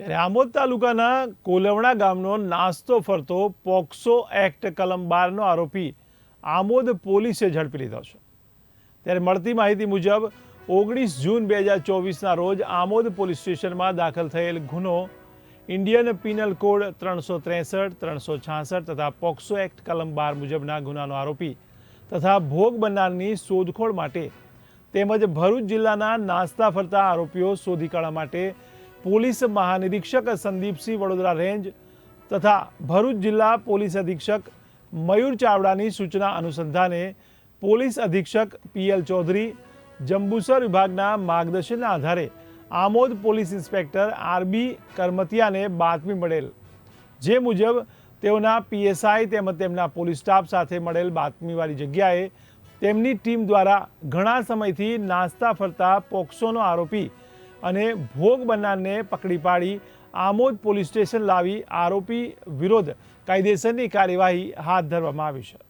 ત્યારે આમોદ તાલુકાના કોલવણા ગામનો નાસ્તો ફરતો પોક્સો એક્ટ કલમ બારનો આરોપી આમોદ પોલીસે ઝડપી લીધો છે. ત્યારે મળતી માહિતી મુજબ, ઓગણીસ જૂન બે હજાર ચોવીસના રોજ આમોદ પોલીસ સ્ટેશનમાં દાખલ થયેલ ગુનો ઇન્ડિયન પિનલ કોડ ત્રણસો ત્રેસઠ, ત્રણસો છાસઠ તથા પોક્સો એક્ટ કલમ બાર મુજબના ગુનાનો આરોપી તથા ભોગ બનનારની શોધખોળ માટે તેમજ ભરૂચ જિલ્લાના નાસ્તા ફરતા આરોપીઓ શોધી કાઢવા માટે પોલીસ મહાનિરીક્ષક સંદીપસિંહ વડોદરા રેન્જ તથા ભરૂચ જિલ્લા પોલીસ અધિક્ષક મયુર ચાવડાની સૂચના અનુસંધાને પોલીસ અધિક્ષક પીએલ ચૌધરી જંબુસર વિભાગના માર્ગદર્શનના આધારે આમોદ પોલીસ ઇન્સ્પેક્ટર આરબી કરમતિયાને બાતમી મળેલ. જે મુજબ તેઓના પીએસઆઈ તેમજ તેમના પોલીસ સ્ટાફ સાથે મળેલ બાતમીવાળી જગ્યાએ તેમની ટીમ દ્વારા ઘણા સમયથી નાસ્તા ફરતા પોક્સોનો આરોપી અને ભોગ બનનારને પકડી પાડી આમોદ પોલીસ સ્ટેશન લાવી આરોપી વિરોધ કાયદેસરની કાર્યવાહી હાથ ધરવામાં આવી છે.